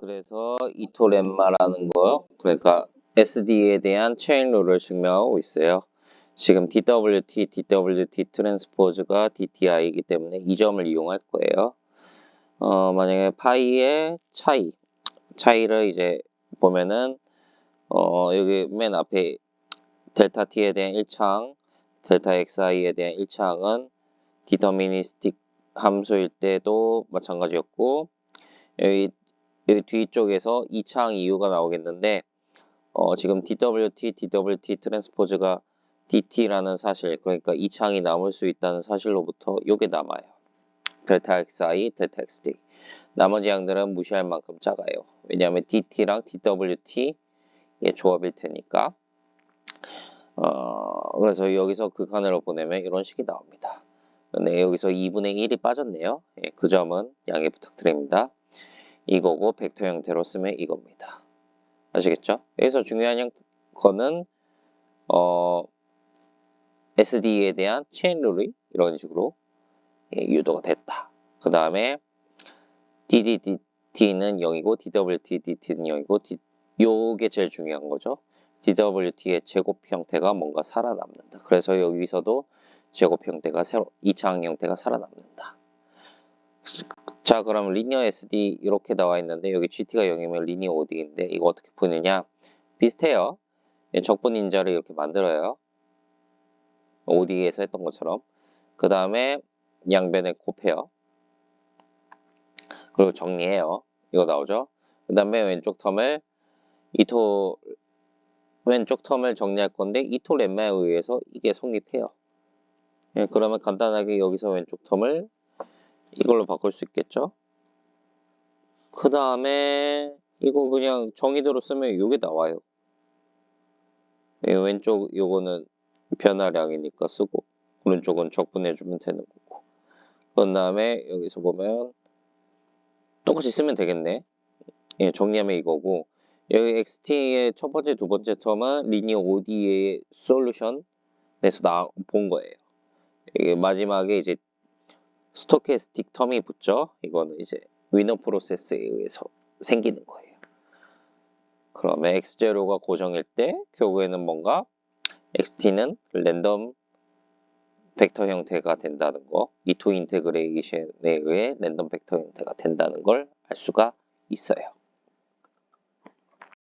그래서 이토렘마라는 거 그러니까 SD에 대한 체인 룰을 증명하고 있어요. 지금 DWT, DWT 트랜스포즈가 DTI이기 때문에 이 점을 이용할 거예요. 어, 만약에 파이의 차이, 차이를 이제 보면은 어, 여기 맨 앞에 델타 T에 대한 1창, 델타 XI에 대한 1창은 디터미니스틱 함수일 때도 마찬가지였고 여기, 여기 뒤쪽에서 2창 이유가 나오겠는데 어, 지금 DWT, DWT 트랜스포즈가 DT라는 사실, 그러니까 2창이 남을 수 있다는 사실로부터 이게 남아요. 델타 XI, 델타 XD. 나머지 양들은 무시할 만큼 작아요. 왜냐하면 DT랑 DWT 의 조합일 테니까. 어, 그래서 여기서 극한으로 보내면 이런 식이 나옵니다. 근데 여기서 2분의 1이 빠졌네요. 예, 그 점은 양해 부탁드립니다. 이거고 벡터 형태로 쓰면 이겁니다. 아시겠죠? 여기서 중요한 거는 어, SD에 대한 체인 룰이 이런 식으로 예, 유도가 됐다. 그 다음에 DDDT는 0이고 DWTDT는 0이고 D, 요게 제일 중요한 거죠. DWT의 제곱 형태가 뭔가 살아남는다. 그래서 여기서도 제곱 형태가 새로 2차항 형태가 살아남는다. 자 그럼 리니어 SD 이렇게 나와 있는데 여기 GT가 0이면 리니어 OD인데 이거 어떻게 푸느냐 비슷해요. 예, 적분 인자를 이렇게 만들어요. OD에서 했던 것처럼 그 다음에 양변에 곱해요. 그리고 정리해요. 이거 나오죠? 그 다음에 왼쪽 텀을 이토 왼쪽 텀을 정리할 건데 이토 렘마에 의해서 이게 성립해요. 예, 그러면 간단하게 여기서 왼쪽 텀을 이걸로 바꿀 수 있겠죠? 그 다음에 이거 그냥 정의대로 쓰면 이게 나와요. 예, 왼쪽 요거는 변화량이니까 쓰고 오른쪽은 적분해주면 되는 거고 그 다음에 여기서 보면 똑같이 쓰면 되겠네. 예, 정리하면 이거고 여기 XT의 첫 번째, 두 번째 텀은 리니어 OD의 솔루션에서 나 본 거예요. 이게 마지막에 이제 스토캐스틱 텀이 붙죠. 이거는 이제 위너 프로세스에 의해서 생기는 거예요. 그러면 x0가 고정일 때 결국에는 뭔가 xt는 랜덤 벡터 형태가 된다는 거, 이토 인테그레이션에 의해 랜덤 벡터 형태가 된다는 걸 알 수가 있어요.